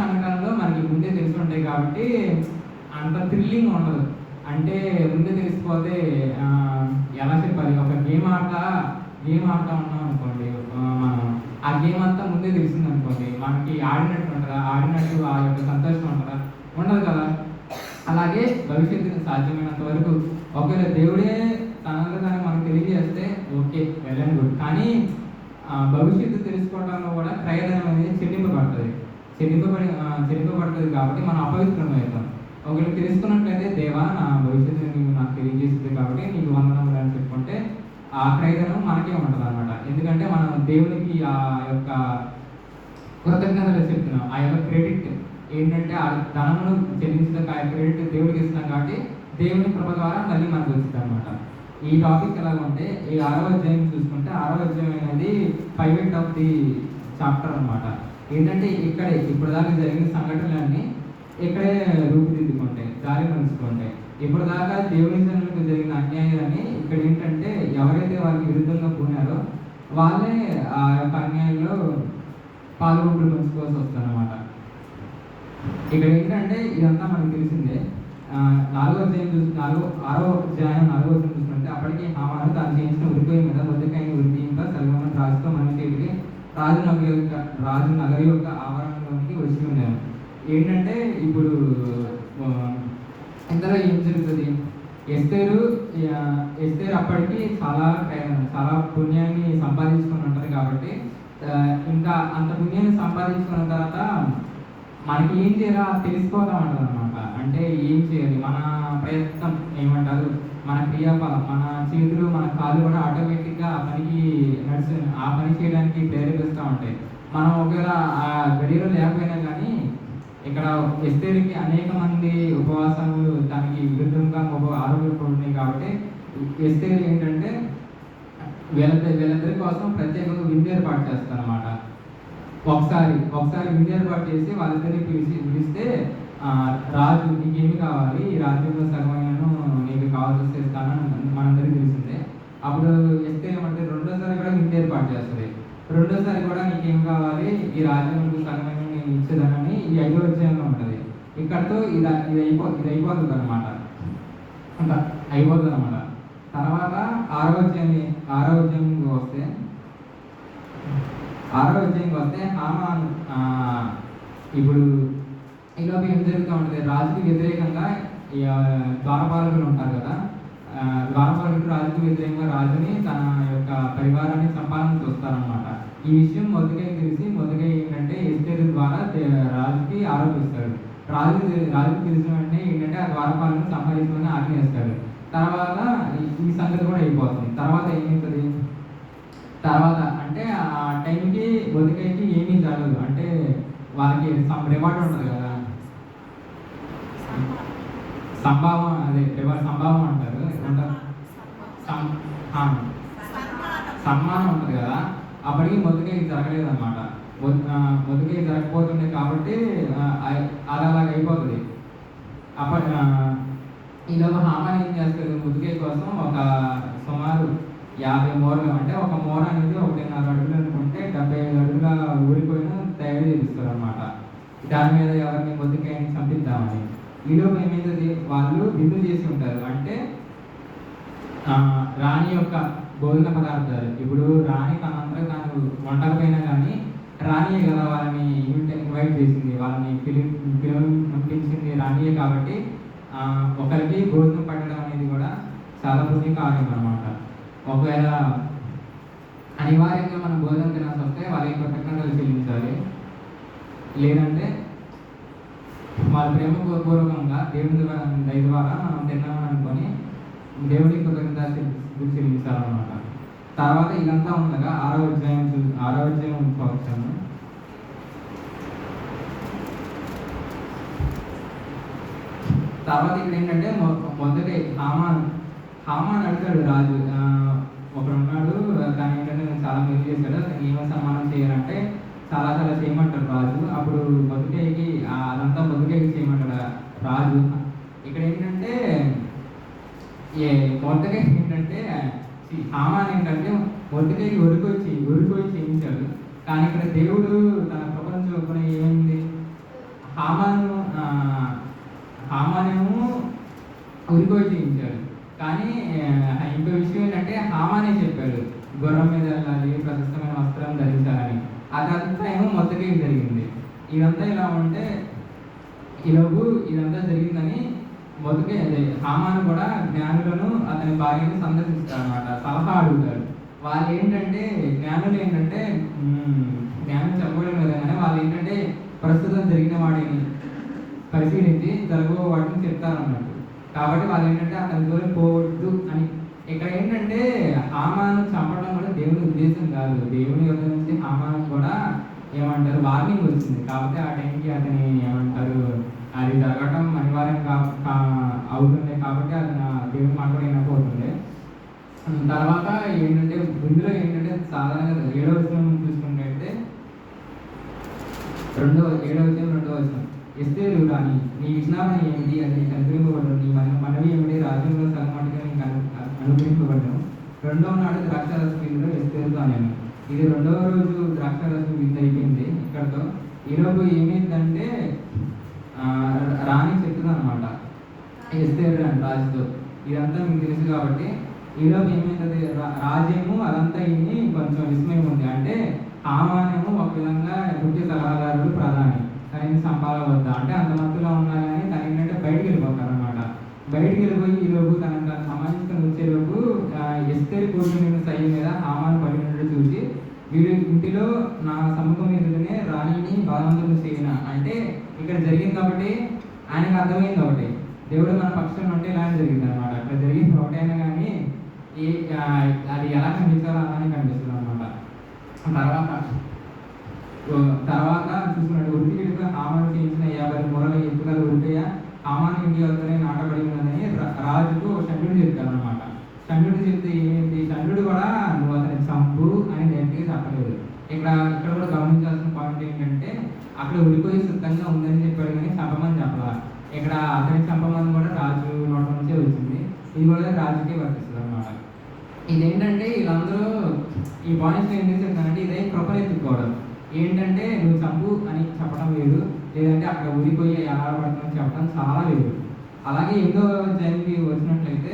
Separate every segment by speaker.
Speaker 1: సంఘటనలు మనకి ముందే తెలిసి ఉంటాయి కాబట్టి అంత థ్రిల్లింగ్ ఉండదు. అంటే ముందే తెలిసిపోతే ఎలా చెప్పాలి? ఒక గేమ్ ఆట గేమ్ ఆడతా ఉన్నాం అనుకోండి. ఆ, మనం ఆ గేమ్ అంతా ముందే తెలిసింది అనుకోండి. మనకి ఆడినట్టు ఉంటుందా? ఆడినట్టు ఆ యొక్క సంతోషం ఉంటుందా? ఉండదు కదా. అలాగే భవిష్యత్తు సాధ్యమైనంత వరకు ఒకవేళ దేవుడే తనలో తనకు మనకు తెలియజేస్తే ఓకే వెల్ అండ్ గుడ్. కానీ భవిష్యత్తు తెలుసుకోవడంలో కూడా ప్రయత్నం అనేది చెల్లింపబడుతుంది. చెల్లింపబడి ఆ, కాబట్టి మనం అపవిత్రం అవుతాం ఒకవేళ తెలుసుకున్నట్లయితే దేవా నా భవిష్యత్తు నీవు నాకు తెలియజేస్తుంది కాబట్టి నీకు వందనములు అని చెప్పుకుంటే ఆ ప్రయోజనం మనకే ఉంటుంది అనమాట ఎందుకంటే మనం దేవునికి ఆ యొక్క కృతజ్ఞతలు చెప్తున్నాం. ఆ యొక్క క్రెడిట్ ఏంటంటే ఆ ధనమును చెల్లించడం ఆ క్రెడిట్ దేవుడికి ఇస్తున్నాం కాబట్టి దేవుని కృప ద్వారా మళ్ళీ మనకు వచ్చింది అనమాట ఈ టాపిక్ ఎలా ఉంటే ఈ ఆరో అధ్యాయం చూసుకుంటే ఆరో అధ్యాయం అనేది ఎయిట్ ఆఫ్ ది చాప్టర్ అన్నమాట. ఏంటంటే ఇక్కడ ఇప్పుడు దాకా జరిగిన సంఘటనలన్నీ ఇక్కడే రూపుదిద్దుకుంటాయి దారి మలుచుకుంటాయి. ఇప్పుడు దాకా దేవుని జనులకు జరిగిన అన్యాయాలని ఇక్కడ ఏంటంటే ఎవరైతే వారికి విరుద్ధంగా పోయారో వాళ్ళే ఆ యొక్క అన్యాయంలో పాల్గొంపులు పంచుకోవాల్సి వస్తుందన్నమాట. ఇక్కడ ఏంటంటే ఇదంతా మనకు తెలిసిందే నాలుగో అధ్యాయం చూసి నాలుగో ఆరో అధ్యాయం నాలుగో అధ్యాయం చూసుకుంటే అప్పటికి ఆ తాను చేయించిన ఉరిపోయి మీద మొదటికైన ఉరిపోయి ఇంకా సర్వమైన రాజుతో మనం రాజు నగర యొక్క రాజు నగర యొక్క ఆవరణలోనికి వచ్చి ఉన్నాను ఏంటంటే ఇప్పుడు ఆ, ఏం జరుగుతుంది? ఎస్తేరు ఎస్తేరు అప్పటికి చాలా ప్రయాణం చాలా పుణ్యాన్ని సంపాదించుకుని ఉంటుంది కాబట్టి ఇంకా అంత పుణ్యాన్ని సంపాదించుకున్న తర్వాత మనకి ఏం చేయాలో తెలుసుకోవడం అంటారు అనమాట అంటే ఏం చేయాలి? మన ప్రయత్నం ఏమంటారు? మన క్రియాఫలం మన చేతులు మన కాళ్ళు కూడా ఆటోమేటిక్గా ఆ పనికి నడిచి ఆ పని చేయడానికి ప్రేరేపిస్తూ ఉంటాయి. మనం ఒకవేళ ఆ గడిలో లేకపోయినా కానీ ఇక్కడ ఎస్తేరికి అనేక మంది ఉపవాసాలు దానికి విరుద్ధంగా ఉప ఆరోగ్యపడుతున్నాయి కాబట్టి ఎస్తేరు ఏంటంటే వీళ్ళ వీళ్ళందరి కోసం ప్రత్యేకంగా విందు ఏర్పాటు చేస్తారు అనమాట ఒకసారి ఒకసారి విందు ఏర్పాటు చేసి వాళ్ళిద్దరిని పిలిచి పిలిస్తే రాజు నీకేమి కావాలి? ఈ రాజ్యంలో సగమైన నీకు కావాల్సి వస్తే ఇస్తానని మనందరికీ తెలిసిందే. అప్పుడు ఎస్తే ఏమంటే రెండోసారి కూడా నీకు ఏర్పాటు చేస్తుంది. రెండోసారి కూడా నీకేం కావాలి? ఈ రాజ్యంలో సగమైన నేను ఇచ్చేదానని ఈ ఐదో అధ్యాయంలో ఉంటుంది. ఇక్కడతో ఇది ఇది అయిపో ఇది అయిపోతుంది అనమాట అంట అయిపోతుంది అనమాట తర్వాత ఆరో అధ్యాయం ఆరో అధ్యాయంకి వస్తే ఆరో అధ్యాయంకి వస్తే హామాన్ ఆ, ఇప్పుడు ఈలోపు ఏం జరుగుతూ ఉంటుంది? రాజుకి వ్యతిరేకంగా ద్వారపాలకులు ఉంటారు కదా ద్వారపాలకుడు రాజుకు విధంగా రాజుని తన యొక్క పరివారాన్ని సంపాదన చూస్తారనమాట ఈ విషయం మొదటిగా తెలిసి మొదటిగా ఏంటంటే ఎస్తేరు ద్వారా రాజుకి ఆరోపిస్తాడు. రాజు రాజుకి తెలిసిన వెంటనే ఏంటంటే ఆ ద్వారపాలను సంపాదించుకొని ఆజ్ఞేస్తాడు తర్వాత ఈ- సంగతి కూడా అయిపోతుంది. తర్వాత ఏమవుతుంది తర్వాత అంటే ఆ టైంకి బతికైతే ఏమీ జరగదు. అంటే వాళ్ళకి రివార్డ్ ఉంటుంది కదా. సంభావం అదే రివార్డ్ సంభావం అంటారు? ఏమంటారు? సన్మానం. ఉంటుంది కదా? అప్పటికి మొదటిగా ఇది జరగలేదు అనమాట మొదటిగా ఇది జరగకపోతుంది కాబట్టి అది అలాగ అయిపోతుంది. అప్పటి ఈలోపు హామాన్ ఏం చేస్తారు ముదుకే కోసం ఒక సుమారు యాభై మూరలు అంటే ఒక మూర అనేది ఒకటిన్నర అడుగులు అనుకుంటే డెబ్బై ఐదు అడుగుల ఊరిపోయిన తయారు చేస్తారు అనమాట దాని మీద ఎవరిని ముద్దుకాయని చంపిద్దామని. ఈలోపు ఏమైతుంది? వాళ్ళు విందు చేసి ఉంటారు. అంటే రాణి యొక్క భోజన పదార్థాలు. ఇప్పుడు రాణి తనంతా తాను వంటకపోయినా కానీ రాణియే కదా వాళ్ళని ఇన్విట్ ఇన్వైట్ చేసింది. వాళ్ళని పిలి పిలిపించింది రాణియే కాబట్టి ఒకరికి భోజనం పట్టడం అనేది కూడా చాలా పుణ్య కార్యం అనమాట ఒకవేళ అనివార్యంగా మనం భోజనం తినాల్సి వస్తే వాళ్ళకి కృతజ్ఞతలు చెల్లించాలి. లేదంటే వాళ్ళ ప్రేమ పూర్వకంగా దేవుని ద్వారా దయ ద్వారా మనం తిన్నామని అనుకొని దేవుడికి కృతజ్ఞత చెల్లించాలన్నమాట. తర్వాత ఇదంతా ఉండగా ఆరో అధ్యాయం చూ- ఆరో అధ్యాయం వచ్చాము తర్వాత ఇక్కడ ఏంటంటే మొదటి హామాన్ హామాన్ అడిగాడు రాజు. ఒకడున్నాడు ఒకడు ఉన్నాడు దాని ఏంటంటే నేను చాలా మేలు చేశాడు అతనికి ఏమైనా సమానం చేయాలంటే చాలా చాలా చేయమంటాడు రాజు. అప్పుడు మొదటికి ఆ బతుకేకి చేయమంటాడు రాజు ఇక్కడ ఏంటంటే ఏ మొదటగా ఏంటంటే ఈ హామాన్ ఏంటంటే మొదటగా ఉరికొచ్చి ఉరికొచ్చి చేయించాడు కానీ ఇక్కడ దేవుడు తన ప్రపంచం ఏమైంది? హామాను హామానేమో ఉరికోయి చేయించాడు కానీ ఇంకో విషయం ఏంటంటే హామానే చెప్పాడు గుర్రం మీద వెళ్ళాలి ప్రశస్తమైన వస్త్రం ధరించాలని. అదంతా ఏమో మొదటికి జరిగింది. ఇదంతా ఇలా ఉంటే ఈలోపు ఇదంతా జరిగిందని మొదటి హామాను కూడా జ్ఞానులను అతని భార్యను సందర్శిస్తాడు అనమాట సలహా అడుగుతారు వాళ్ళు ఏంటంటే జ్ఞానులు ఏంటంటే జ్ఞానం చెప్పడం కానీ వాళ్ళు ఏంటంటే ప్రస్తుతం జరిగిన వాడిని పరిశీలించి జరగబో వాటిని చెప్తారు అన్నట్టు కాబట్టి వాళ్ళు ఏంటంటే అతని దూరం పోవద్దు అని. ఇక్కడ ఏంటంటే హామాను చంపడం కూడా దేవుని ఉద్దేశం కాదు. దేవుని యొక్క నుంచి హామాను కూడా ఏమంటారు వార్నింగ్ వచ్చింది. కాబట్టి ఆ టైంకి అతని ఏమంటారు అది జరగటం అనివార్యం కా అవుతుంది కాబట్టి అతను నా దేవుని మాట వినకపోతుంది తర్వాత ఏంటంటే ఇందులో ఏంటంటే సాధారణంగా ఏడవ విషయం చూసుకుంటే రెండో ఏడవ విషయం రెండో విషయం ఎస్తేరు రాని నీ విజ్ఞానం ఏమిటి? అది నీకు నీ మన మనవి ఏమిటి? రాజ్యంలో సగమాటిగా నీకు అను రెండవ నాడు ద్రాక్షారసం విందులో ఎస్తేరుతో అన్నాను ఇది రెండవ రోజు ద్రాక్షారసం విందు అయిపోయింది ఇక్కడతో. ఈరోజు ఏమైందంటే రాణి చెప్తుంది అనమాట ఎస్తేరు అని రాజుతో. ఇదంతా మీకు తెలుసు కాబట్టి ఈలోపు ఏమైతుంది రాజేమో అదంతా ఇన్ని కొంచెం విస్మయం ఉంది. అంటే ఆమానేమో ఒక విధంగా ముఖ్య సలహాదారుడు ప్రధాని. తనని సంపాదన వద్దా అంటే అంత మత్తులో ఉన్నా కానీ తన ఏంటంటే బయటికి వెళ్ళిపోతారు అనమాట బయటికి వెళ్ళిపోయి ఈలోపు తన తను వచ్చేలోపు ఆ, ఎస్తేరు కూర్చుని సై మీద ఆమాను పడినట్టు చూసి వీరి ఇంటిలో నా సముఖం ఎదుటనే రాణిని బలవంతులు చేయన అంటే ఇక్కడ జరిగింది కాబట్టి ఆయనకు అర్థమైంది ఒకటి దేవుడు మన పక్షంలో ఉంటే ఇలా జరిగింది అనమాట అక్కడ జరిగింది ఒకటైనా కానీ ఏ అది ఎలా కనిపించాలో అలానే కనిపిస్తుంది అనమాట తర్వాత తర్వాత చూసుకున్నట్టు ఉరికిడిగా హామాను చేయించిన యాభై మూరల ఎత్తుగల ఉరికయ్య హామాను ఇంటి వద్దనే నాటబడి ఉన్నదని రాజుకు చంద్రుడు చెప్తాడు అనమాట చంద్రుడు చెప్తే ఏంటి చంద్రుడు కూడా నువ్వు అతని చంపు అని డైరెక్ట్గా చెప్పలేదు ఇక్కడ ఇక్కడ కూడా గమనించాల్సిన పాయింట్ ఏంటంటే అక్కడ ఉడిపోయి సిద్ధంగా ఉందని చెప్పాడు కానీ చంపమని చెప్పాల. ఇక్కడ అతని చంపమని కూడా రాజు నోట నుంచే వచ్చింది. ఇది కూడా రాజుకే వర్తిస్తుంది అనమాట ఇదేంటంటే వీళ్ళందరూ ఈ పాయింట్స్ ఏం చేసేస్తారంటే ఇదే కృపనెత్తుకోవడం ఏంటంటే నువ్వు చంపు అని చెప్పడం లేదు. లేదంటే అక్కడ ఊరిపోయి ఎలా పడుతుందని చెప్పడం చాలా లేదు. అలాగే ఎనిమిదో అధ్యాయంకి వచ్చినట్లయితే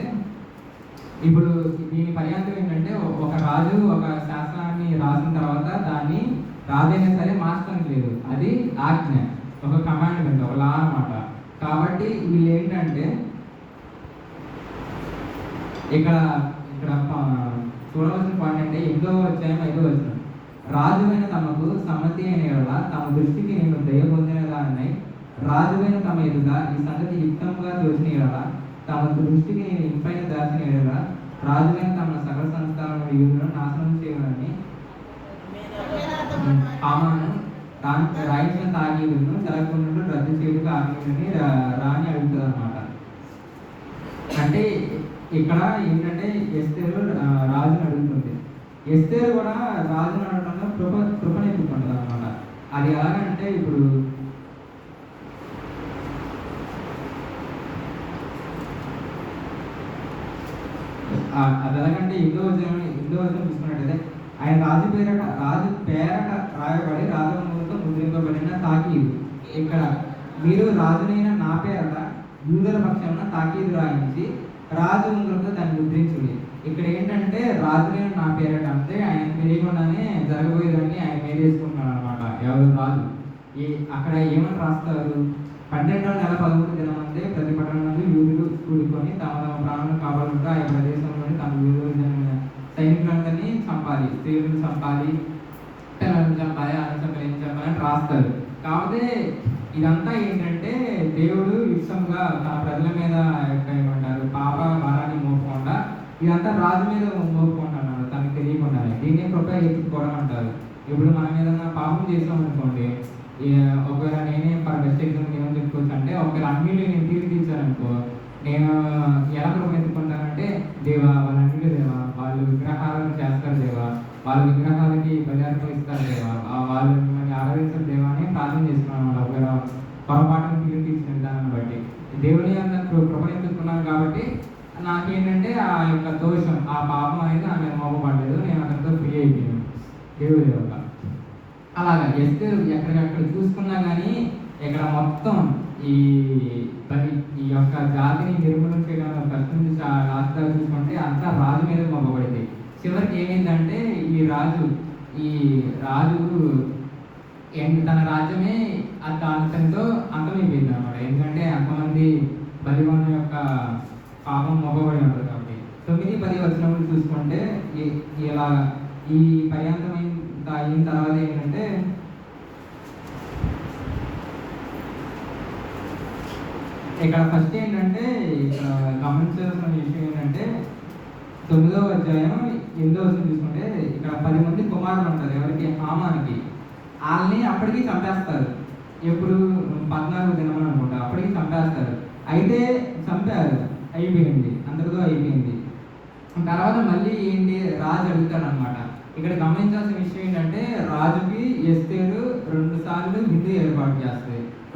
Speaker 1: ఇప్పుడు దీని పర్యాంతం ఏంటంటే ఒక రాజు ఒక శాస్త్ర శాస్త్రాన్ని రాసిన తర్వాత దాన్ని రాదైనా సరే మార్చడానికి లేదు. అది ఆజ్ఞ. ఒక కమాండ్మెంట్ ఒక లా అన్నమాట. కాబట్టి వీళ్ళు ఏంటంటే ఇక్కడ ఇక్కడ చూడవలసిన పాయింట్ అంటే ఎనిమిదో వచ్చాయో ఐదో వచ్చిన రాజువైన తమకు సమ్మతి అయిన ఎడల తమ దృష్టికి నేను దయ పొందిన రాజువైన తమ ఎదుట ఈ సంగతి యుక్తంగా తోచిన ఎడల తమ దృష్టికి నేను ఇంపైన దాచిన ఎడల రాజువైన తమ సకల సంస్థానం నాశనం చేయాలని హామాను రా- రాయించిన తాగీదును జరగకుండా రద్దు చేయడానికి ఆజ్ఞని రాణి అడుగుతుంది అనమాట అంటే ఇక్కడ ఏంటంటే ఎస్తేరు రాజుని అడుగుతుంది. ఎస్తేరు కూడా రాజుని అడగడంలో కృప కృపని ఎత్తుకుంటుంది అనమాట అది ఎలాగంటే ఇప్పుడు అది ఎలాగంటే ఎనిమిదో వచనం ఎనిమిదో వచనం చూసుకున్నట్టయితే ఆయన రాజు పేరట రాజు పేరట రాయబడి రాజవంశంతో ముద్రింపబడిన తాకీదు ఇక్కడ మీరు రాజునైన నా పేరట యూదుల పక్షాన తాకీదు రాయించి రాజు ఉంగరంతో దాన్ని ముద్రించుడి. ఇక్కడ ఏంటంటే రాజునైన నా పేరట అంటే ఆయన తెలియకుండానే జరగబోయేదాన్ని ఆయన మీద వేసుకుంటున్నాడు అనమాట ఎవరు రాజు. ఈ అక్కడ ఏమని రాస్తారు? పన్నెండవ నెల పదమూడు దినం అంటే ప్రతి పట్టణంలో యూదులు కూడుకొని తమ తమ ప్రాణాలను కాపాడుకుంటూ ఆ ప్రదేశంలోని తమ యూదుల సైనిక చంపాలి స్త్రీలను చంపాలి పిల్లలను చంపాలి అని చంపాలి ఏం చంపాలి అని రాస్తారు కాకపోతే ఇదంతా ఏంటంటే దేవుడు ఇష్టంగా తన ప్రజల మీద ఏమంటారు పాప భారాన్ని మోపకుండా ఇదంతా రాజు మీద మోపుకుంటున్నాడు తనకు తెలియకుండా దీన్ని కృప ఎత్తుకోవడం అంటారు. ఇప్పుడు మనం ఏదైనా పాపం చేసాం అనుకోండి ఒకవేళ నేనే ఫర్ బెస్ట్ ఎగ్జాంపుల్ ఏమని చెప్పుకోవచ్చు అంటే ఒకవేళ అన్నిళ్ళు నేను తీర్చి అనుకో నేను ఎలా కృప ఎత్తుకుంటానంటే దేవా వాళ్ళ అన్నిళ్ళు దేవా వాళ్ళ విగ్రహాలను చేస్తారు దేవా. వాళ్ళ విగ్రహాలకి బలియార్పణ ఇస్తారు దేవా. వాళ్ళని వాళ్ళు ఆరాధించిన ఆరాధించారు ప్రార్థన చేస్తున్నాను ఒకవేళ పొరపాటును తీర్చి విధానాన్ని బట్టి. దేవుని యొక్క కృ- కాబట్టి నాకేంటంటే ఆ యొక్క దోషం ఆ పాపం అనేది నా మీద మోపబడలేదు. నేను అతనితో ఫ్రీ అయిపోయాను. దేవుడి యొక్క. అలాగా ఎస్తేరు ఎక్కడికక్కడ చూసుకున్నా కానీ ఇక్కడ మొత్తం ఈ ఈ యొక్క జాతిని నిర్మూలన చేయడం ఫస్ట్ నుంచి లాస్ట్ దాకా చూసుకుంటే అంతా రాజు మీద మొగ్గబడింది. చివరికి ఏమైందంటే ఈ రాజు ఈ రాజు ఎన్- తన రాజ్యమే ఆ దానితో అంతమైపోయింది అనమాట ఎందుకంటే అంతమంది బలివన్న యొక్క పాపం మొగబడి ఉంటుంది కాబట్టి. తొమ్మిది పది వచ్చినప్పుడు చూసుకుంటే ఇలా ఈ పర్యాంతమైన అయిన తర్వాత ఏంటంటే ఇక్కడ ఫస్ట్ ఏంటంటే ఇక్కడ గమనించాల్సిన విషయం ఏంటంటే తొమ్మిదవ అధ్యాయం ఎనిమిదవ వచనం చూసుకుంటే ఇక్కడ పది మంది కుమారులు ఉంటారు. ఎవరికి? హామానికి. వాళ్ళని అప్పటికి చంపేస్తారు. ఎప్పుడు? పద్నాలుగు దినం అనుకుంటా. అప్పటికి చంపేస్తారు. అయితే చంపారు. అయిపోయింది. అందరితో అయిపోయింది. తర్వాత మళ్ళీ ఏంటి? రాజు అడుగుతాడు అనమాట ఇక్కడ గమనించాల్సిన విషయం ఏంటంటే రాజుకి ఎస్తేరు రెండు సార్లు విందు ఏర్పాటు చేస్తారు.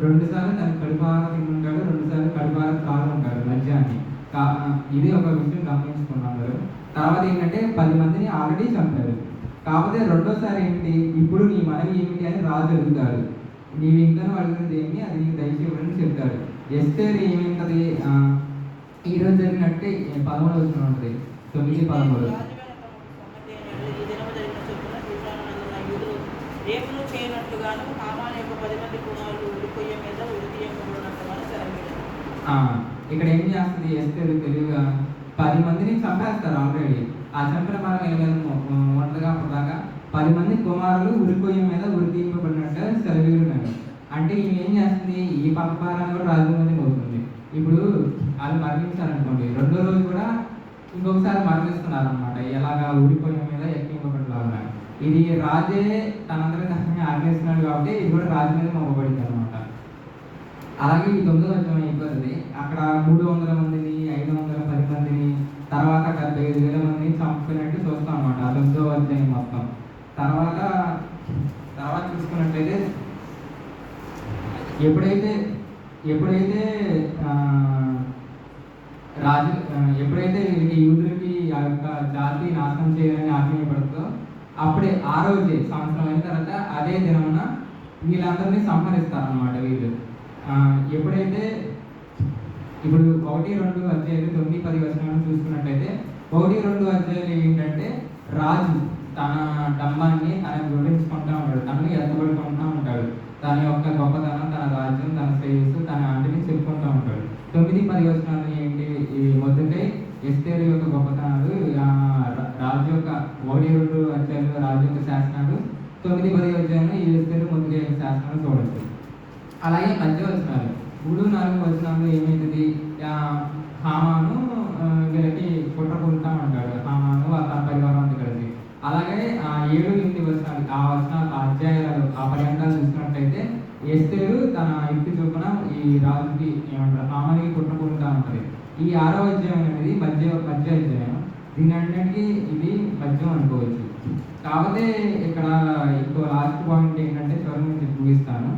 Speaker 1: రెండుసార్లు తను కడుపార తింటుంటాడు రెండు సార్లు కడుపార తాగు ఉంటాడు మధ్యాహ్నం. కా- ఇది ఒక విషయం గమనించుకున్నారు తర్వాత ఏంటంటే పది మందిని ఆల్రెడీ చంపారు. కాకపోతే రెండోసారి ఏంటి? ఇప్పుడు నీ మనవి ఏమిటి అని రాజు అడుగుతాడు. నీవు ఇంకా అడిగినది ఏమి? అది నీకు దయచేయమని చెప్తాడు. ఎస్తేరు ఏమింటది ఈరోజు ఈ రోజు జరిగినట్టే పదమూడు వచ్చిన ఉంటుంది. తొమ్మిది పదమూడు.
Speaker 2: చేయనట్లుగాను హామాన్ యొక్క పది మంది కుమారులు ఉడిపోయే మీద ఉరి తీయకూడనట్లుగాను
Speaker 1: ఇక్కడ ఏం చేస్తుంది ఎస్తేరు తెలివిగా పది మందిని చంపేస్తారు ఆల్రెడీ. ఆ చంపిన పరం ఏం లేదు ఉండగా అప్పటిదాకా పది మంది కుమారులు ఉరికొయ్య మీద ఉరి తీయబడినట్టు అంటే ఈమె ఏం చేస్తుంది? ఈ పక్కపారాన్ని కూడా రాజమంది అవుతుంది ఇప్పుడు వాళ్ళు మరణించారనుకోండి రెండో రోజు కూడా ఇంకొకసారి మరణిస్తున్నారు అనమాట ఎలాగా ఊడిపోయిన మీద ఎక్కింపబడిలాగా ఇది రాజే తనందరి ఆగ్రహిస్తున్నాడు కాబట్టి ఇది కూడా రాజు మీద మొగ్గబడింది అనమాట అలాగే ఈ తొమ్మిదో అధ్యాయం అయిపోతుంది అక్కడ మూడు వందల మందిని ఐదు వందల పది మందిని తర్వాత డెబ్బై ఐదు వేల మందిని చంపుకున్నట్టు చూస్తాం అనమాట ఆ తొమ్మిదో అధ్యాయం మొత్తం. తర్వాత తర్వాత చూసుకున్నట్లయితే ఎప్పుడైతే ఎప్పుడైతే రాజు ఎప్పుడైతే వీళ్ళకి యూదులకి ఆ యొక్క జాతి నాశనం చేయాలని ఆజ్ఞపడుతుందో అప్పుడే ఆ రోజే సంవత్సరం అయిన తర్వాత అదే దినమున వీళ్ళందరినీ సంహరిస్తారనమాట వీళ్ళు. ఎప్పుడైతే ఇప్పుడు ఒకటి రెండు అధ్యాయులు తొమ్మిది పది వచనాలను చూసుకున్నట్టయితే ఒకటి రెండు అధ్యాయులు ఏంటంటే రాజు తన డమ్మాన్ని తన వివరించుకుంటా ఉంటాడు తనని ఎత్తబడుకుంటూ ఉంటాడు. తన యొక్క గొప్పతనం తన రాజ్యం తన శ్రేయస్సు తన అంటిని చెప్పుకుంటూ ఉంటాడు. తొమ్మిది పది వచనాలు ఏంటి? ఈ మొదటి ఎస్తేరు యొక్క గొప్పతనం ఆ, రా- రాజు యొక్క ఒకటి రెండు అధ్యాయులు రాజు యొక్క శాసనాలు తొమ్మిది పది అధ్యాయులు ఈ ఎస్తేరు మొదటి యొక్క శాసనాలు చూడొచ్చు. అలాగే మధ్య వచనాలు. మూడు నాలుగు వచనాలు ఏమైతుంది హామాను వీళ్ళకి కుట్ర పొందుతా ఉంటాడు హామాను వాళ్ళ తన పరివారం అంతా కలిసి. అలాగే ఆ ఏడు ఎనిమిది వచనాలు. ఆ వచనాలు ఆ అధ్యాయాలు ఆ పర్యంతాలు చూసుకున్నట్టయితే ఎస్తేరు తన ఇంటి చొప్పున ఈ రాజుకి ఏమంటారు? హామానికి కుట్ర పొందుతా ఉంటుంది ఈ ఆరో అధ్యాయం అనేది మధ్య మధ్య అధ్యాయం. దీని అన్నిటికీ ఇది మధ్యం అనుకోవచ్చు. కాకపోతే ఇక్కడ ఇంకో లాస్ట్ పాయింట్ ఏంటంటే చివరి నేను ముగిస్తాను.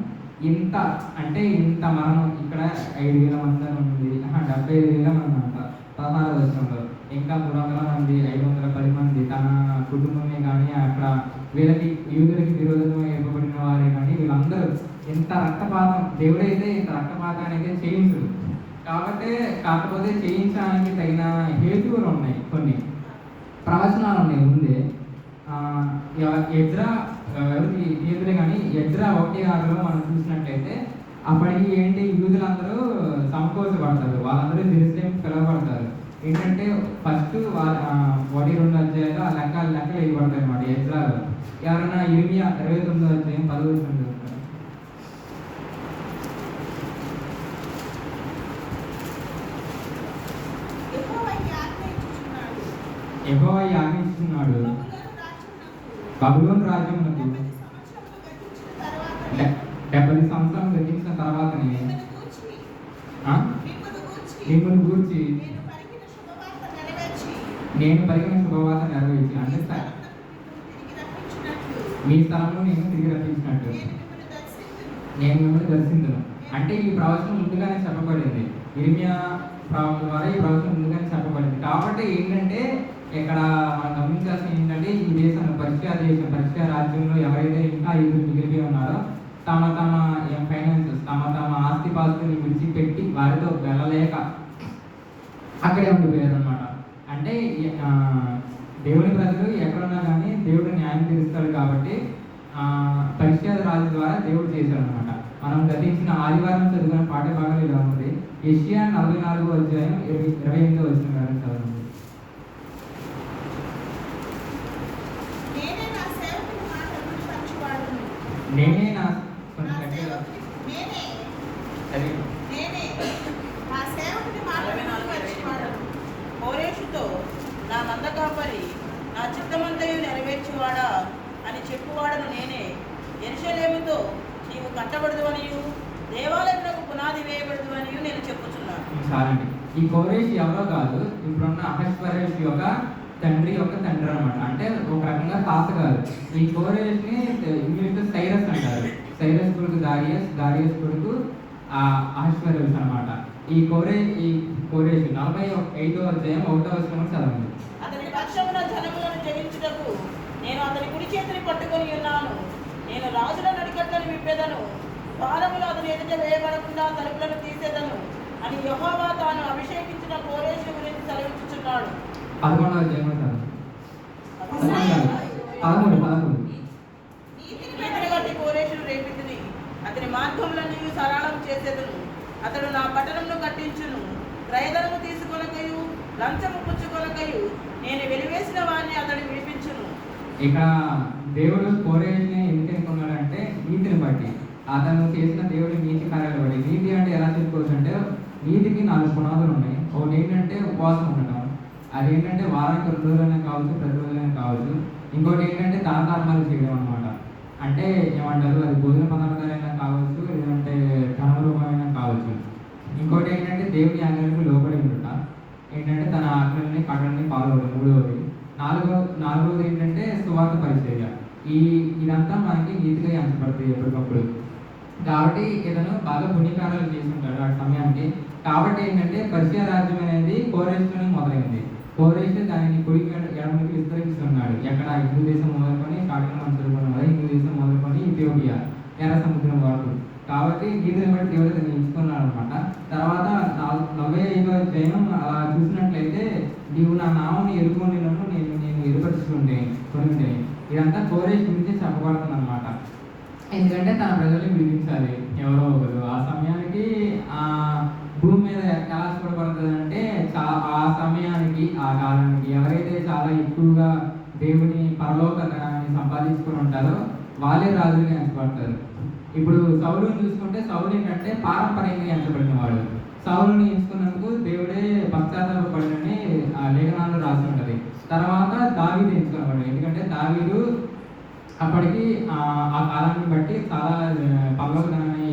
Speaker 1: ఇంత అంటే ఇంత మరణం ఇక్కడ ఐదు వేల మంది అని ఉంది. డెబ్బై ఐదు వేల మంది అంట. పదహారు దశంలో ఇంకా మూడు వందల మంది ఐదు వందల పది మంది తన కుటుంబమే కానీ అక్కడ వీళ్ళకి యూదులకి విరోధంగా ఇవ్వబడిన వారే కానీ వీళ్ళందరూ ఇంత రక్తపాతం దేవుడైతే ఇంత రక్తపాతాన్ని అయితే చేయించడు. కాబట్టి కాకపోతే చేయించడానికి తగిన హేతువులు ఉన్నాయి కొన్ని. ప్రవచనాలు ఉన్నాయి ముందే. ఎజ్రా ఎదురే కానీ ఎజ్రా ఒకటి ఆరులో మనం చూసినట్టయితే అప్పటికి ఏంటి యూదులందరూ సమకూర్చబడతారు. వాళ్ళందరూ జెరూసలేం పిలవబడతారు. ఏంటంటే ఫస్ట్ వాళ్ళ ఒకటి రెండు అధ్యాయాలు ఆ లెక్క లెక్కలు వేయబడతాయి అనమాట ఎజ్రాలో. ఎవరైనా ఇరిమియా ఇరవై తొమ్మిదో అధ్యాయం పది వచ్చిన
Speaker 2: యెహోవా ఈ ఆజ్ఞ ఇచ్చుచున్నాడు.
Speaker 1: ఎక్కువ ఆజ్ఞిస్తున్నాడు
Speaker 2: బబులోన్ రాజ్యమునకు
Speaker 1: రాజ్యమునకు డెబ్బై సంవత్సరాలు గతించిన తర్వాతనే
Speaker 2: మిమ్మల్ని గూర్చి, నేను పలికిన శుభవార్త నెరవేర్చి,
Speaker 1: అంటే
Speaker 2: సార్
Speaker 1: మీ స్థలంలో నేను తిరిగి రప్పించినట్టు.
Speaker 2: నేను మిమ్మల్ని
Speaker 1: నేను మిమ్మల్ని దర్శించను. అంటే ఈ ప్రవచనం ముందుగానే చెప్పబడింది. ఇర్మియా ప్రవచనం ద్వారా ఈ ప్రవచనం ముందుగానే చెప్పబడింది. కాబట్టి ఏంటంటే ఇక్కడ మనం గమనించాల్సిన ఏంటంటే ఈ దేశం పర్షియా దేశం పర్షియా రాజ్యంలో ఎవరైతే ఇంకా ఐదుగురు మిగిలిపి ఉన్నారో తమ తమ ఫైనాన్సెస్ తమ తమ ఆస్తిపాస్తుని విడిచిపెట్టి వారితో వెళ్ళలేక అక్కడే ఉండిపోయారు అనమాట అంటే దేవుని ప్రజలు ఎక్కడున్నా కానీ దేవుడు న్యాయం తీరుస్తాడు కాబట్టి పరిచయ రాజు ద్వారా దేవుడు చేశాడు అనమాట మనం గతించిన ఆదివారం చదివిన పాఠ్య భాగం ఏషియా నలభై నాలుగో అధ్యాయం ఇరవై ఇరవై ఎనిమిదో వచ్చిన గారు చదవండి
Speaker 3: నేనే నా సేవకుని మాటలను పంచువాడును.
Speaker 1: నేనే నా
Speaker 3: నా
Speaker 1: కొంచెం గట్టిగా
Speaker 3: సేవకుని- నేనే
Speaker 1: చదివి.
Speaker 3: నేనే నా సేవకుని
Speaker 2: అరవై
Speaker 3: మాటలను
Speaker 2: నాలుగు ఇరవై
Speaker 3: పంచువాడును.
Speaker 2: కోరేషుతో నా మంద కాపరి నా చిత్తమంతయు నెరవేర్చువాడా అని చెప్పువాడను నేనే ఎరుషలేముతో నీవు కట్టబడదు అనియు దేవాలయమునకు పునాది వేయబడదు అనియు నేను చెప్పుచున్నాను
Speaker 1: చాలండి ఈ కోరేష్ ఎవరో కాదు ఇప్పుడున్న అహస్వరేష్ యొక్క తండ్రి యొక్క తండ్రి అన్నమాట అంటే ఒక తాత కాదు ఈ కోరేష్ని ఇంగ్లీష్లో సైరస్ అంటారు. సైరస్ కొడుకు దారియస్ దారియస్ కొడుకు ఆ అహస్వరేష్ అన్నమాట. ఈ కోరే ఈ కోరేష్ నలభై ఐదో అధ్యాయం ఒకటో వచ్చిన చదవండి.
Speaker 2: అతని పక్షమున జనములను జయించుటకు నేను అతని కుడి చేతిని పట్టుకొని ఉన్నాను. నేను రాజుల నడికట్లను విప్పేదను. ద్వారములు అతని ఎదుట వేయబడకుండా తలుపులను తీసేదను అని యెహోవా తాను అభిషేకించిన కోరేషు గురించి సెలవిచ్చుచున్నాడు.
Speaker 1: పదకొండో అధ్యాయం. పదమూడు పదమూడు
Speaker 2: రేపితిని అతని మార్గములన్నీ సరళం చేసేదను. అతడు నా పట్టణంను కట్టించును. క్రయధనము తీసుకొనకయు లంచము పుచ్చుకొనకయు నేను వెలివేసిన వారిని అతడు విడిపించును.
Speaker 1: ఇక్కడ దేవుడు కోరేజ్ని ఎందుకు ఎన్నుకున్నాడంటే నీతిని బట్టి. అతను చేసిన దేవుడి నీతి కార్యాలు బట్టి. నీతి అంటే ఎలా చెప్పుకోవచ్చు అంటే నీతికి నాలుగు పునాదులు ఉన్నాయి ఒకటి ఏంటంటే ఉపవాసం ఉండటం. అది ఏంటంటే వారానికి రెండు రోజులైనా కావచ్చు ప్రతి రోజులైనా కావచ్చు. ఇంకోటి ఏంటంటే దాన ధర్మాలు చేయడం అనమాట అంటే ఏమంటారు? అది భోజన పదార్థాలైనా కావచ్చు లేదంటే ధనమ రూపమైనా కావచ్చు. ఇంకోటి ఏంటంటే దేవుని ఆజ్ఞలకు లోపడి ఉండుట ఏంటంటే తన ఆజ్ఞల్ని కట్టల్ని పాల్గొనడం మూడవది. నాలుగో నాలుగవది ఏంటంటే సువార్త పరిచర్య. ఈ ఇదంతా మనకి నీతిగా ఎంచబడుతుంది ఎప్పటికప్పుడు. కాబట్టి ఇతను బాగా పుణ్యకారాలు చేసుకుంటాడు ఆ సమయానికి. కాబట్టి ఏంటంటే పర్షియా రాజ్యం అనేది కోరేసుకుని మొదలైంది. కోరేష్ దానిని కుడికి ఎడమకి విస్తరిస్తున్నాడు ఎక్కడ? హిందూ దేశం మొదలుకొని స్టార్టింగ్ మనం చదువుకున్నాం హిందూ దేశం మొదలుకొని ఇథియోపియా ఎర్ర సముద్రం వరకు కాబట్టి వీటిని బట్టి దేవుడు ఇతన్ని ఎంచుకున్నాడు అనమాట తర్వాత నాల్- నలభై ఐదో అధ్యాయం అలా చూసినట్లయితే నీవు నా నామని ఎరుకొని నేను నేను ఎరుపరుచుకుంటే కొనుంటే ఇదంతా కోరేష్ గురించి చెప్పబడుతుంది అనమాట ఎందుకంటే తన ప్రజల్ని విడిపించాలి. ఎవరో ఒకరు. ఆ సమయానికి ఆ భూమి మీద ఎలా చూడబడుతుంది అంటే ఆ సమయానికి ఆ కాలానికి ఎవరైతే చాలా ఎక్కువగా దేవుని పరలోక ధనాన్ని సంపాదించుకొని ఉంటారో వాళ్ళే రాజులుగా ఎంచబడతారు. ఇప్పుడు సౌలుని చూసుకుంటే సౌలు ఏంటంటే పారంపర్యంగా ఎంచబడిన వాడు. సౌలుని ఎంచుకున్నందుకు దేవుడే పశ్చాత్తాపడినని ఆ లేఖనాల్లో రాసి ఉంటుంది. తర్వాత దావీదు ఎంచుకున్నవాడు. ఎందుకంటే దావీదు అప్పటికి ఆ కాలాన్ని బట్టి చాలా పర్వతాన్ని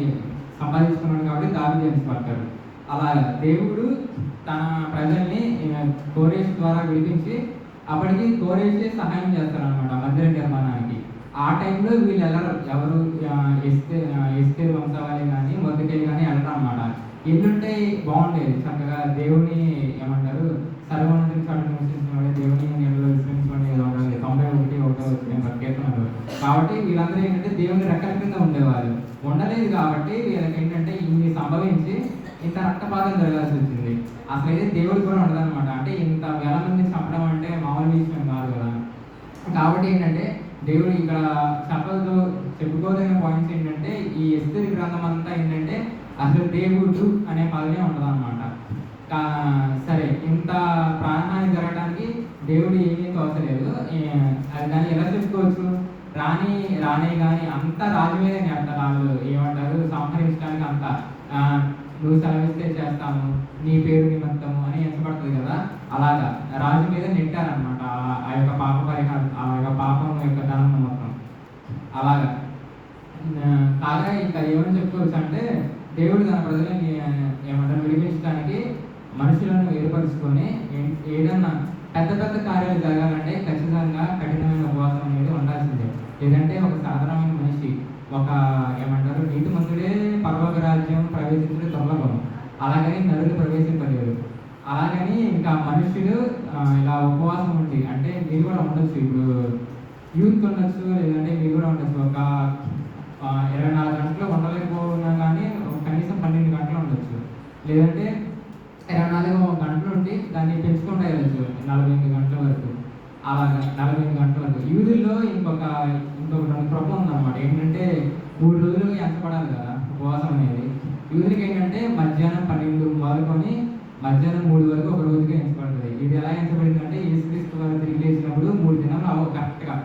Speaker 1: సంపాదించుకున్నాడు కాబట్టి దావీదు ఎంచబడతాడు. అలా దేవుడు తన ప్రజల్ని ఆ, కోరేష్ ద్వారా విడిపించి అప్పటికి కోరేషే సహాయం చేస్తారు అనమాట మందిర నిర్మాణానికి. ఆ టైంలో వీళ్ళు వెళ్ళరు. ఎవరు ఎస్తే ఎస్తే ఆ, వంశవాళి కానీ మొదటికెళ్ళి కానీ వెళ్ళరు అనమాట ఎల్లుంటే బాగుండేది. చక్కగా దేవుని ఏమంటారు? సర్వోన్నతిని చాటు నివసించిన దేవుని నీళ్ళలో విశ్రమించుకోండి ఏదో ఉండాలి తొంభై ఒకటి ఒకటో వచ్చిన కాబట్టి వీళ్ళందరూ ఏంటంటే దేవుని రెక్కల కింద ఉండేవారు. ఉండలేదు కాబట్టి వీళ్ళకి ఏంటంటే ఇన్ని సంభవించి ఇంత రక్తపాతం జరగాల్సి వచ్చింది. అసలు అయితే దేవుడు కూడా ఉండదన్నమాట అంటే ఇంత వేల మంది చంపడం అంటే మామూలు విషయం కాదు కదా. కాబట్టి ఏంటంటే దేవుడు ఇక్కడ చెప్పదు చెప్పుకోదగిన పాయింట్స్ ఏంటంటే ఈ ఎస్తి గ్రంథం అంతా ఏంటంటే అసలు దేవుడు అనే పదమే ఉండదు అనమాట సరే ఇంత ప్రాణాన్ని జరగడానికి దేవుడు ఏమీ తోచలేదు. దాన్ని ఎలా చెప్పుకోవచ్చు? రాణి రాణి కానీ అంత రాజు మీద అంత రాజు ఏమంటారు? సంహరించడానికి అంత నువ్వు సెలవిస్తే చేస్తాము నీ పేరు నిమిత్తము అని ఎంచబడుతుంది కదా? అలాగా. రాజు మీద నెట్టారనమాట ఆ- ఆ యొక్క పాప పరిహారం ఆ యొక్క పాపం యొక్క ధనం మొత్తం. అలాగా. కాగా ఇంకా ఏమని చెప్పుకోవచ్చు అంటే దేవుడు తన ప్రజలని ఏమంటారు విడిపించడానికి మనుషులను ఏర్పరచుకొని ఏదన్నా పెద్ద పెద్ద కార్యాలు జరగాలంటే ఖచ్చితంగా కఠినమైన ఉపవాసం అనేది ఉండాల్సిందే. లేదంటే ఒక సాధారణమైన మనిషి ఒక ఏమంటారు నీతిమంతుడే పర్వక రాజ్యం ప్రవేశించడం దుర్లభం. అలాగని నరులు ప్రవేశింపలేరు అలాగని ఇంకా మనుషులు ఇలా ఉపవాసం ఉండి అంటే మీరు కూడా ఉండొచ్చు ఇప్పుడు. యూత్ ఉండొచ్చు లేదంటే మీరు కూడా ఉండొచ్చు. ఒక ఇరవై నాలుగు గంటలు ఉండలేకపోయినా కానీ కనీసం పన్నెండు గంటలు ఉండొచ్చు. లేదంటే ఇరవై నాలుగు గంటలు ఉండి దాన్ని పెంచుకుంటూ వెళ్ళచ్చు నలభై ఎనిమిది గంటల వరకు. అలాగా నలభై ఎనిమిది గంటల వరకు. యూదుల్లో ఇంకొక ఇంకొక రెండు కృప ఉందన్నమాట ఏంటంటే మూడు రోజులు ఎంతపడాలి కదా. ఉపవాసం అనేది. యూదులకి ఏంటంటే మధ్యాహ్నం పన్నెండు మొదలుకొని మధ్యాహ్నం మూడు వరకు ఒక రోజుగా ఎంచబడుతుంది. ఇది ఎలా ఎంచబడింది అంటే యేసుక్రీస్తు వారు తిరిగి లేచినప్పుడు మూడు దినాలు అవ కరెక్ట్గా.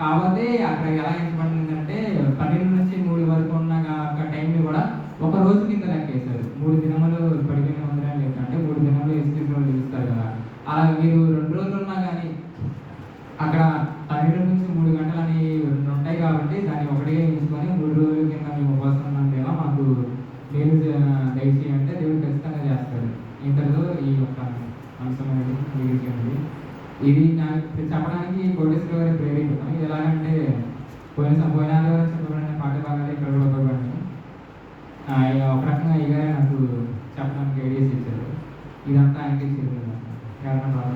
Speaker 1: కాకపోతే అక్కడ ఎలా ఎంచబడిందంటే పన్నెండు నుంచి మూడు వరకు ఉన్న ఆ టైంని కూడా ఒక రోజు కింద లెక్కేశారు. మూడు దినములు పడిపోయిన ఉందని లేదంటే మూడు దినములు యేసుక్రీస్తు వాళ్ళు చూస్తారు కదా. అలా మీరు రెండు రోజులు ఉన్నా కానీ అక్కడ పన్నెండు నుంచి మూడు గంటలు అని రెండు ఉంటాయి కాబట్టి దాన్ని ఒకటిగా ఎంచుకొని మూడు రోజుల కింద మేము ఉపవాసం ఉన్నాం దేవా మాకు నేను దయచేయంటే దేవుడు ఖచ్చితంగా చేస్తాడు ఇంతలో ఈ యొక్క అంశం ఇది నాకు చెప్పడానికి కోటేశ్వర గారి ప్రేరేపితం. ఇది ఎలాగంటే పోయిన సం- పోయిన ఆదివారం చెప్పబడిన పాఠ భాగాలు ఇక్కడ కూడా ఉపయోగపడింది ఒక రకంగా ఇగారే నాకు చెప్పడానికి ఐడియాస్ ఇచ్చారు. ఇదంతా ఆయనకి చేరుకుందాం కారణం బాగా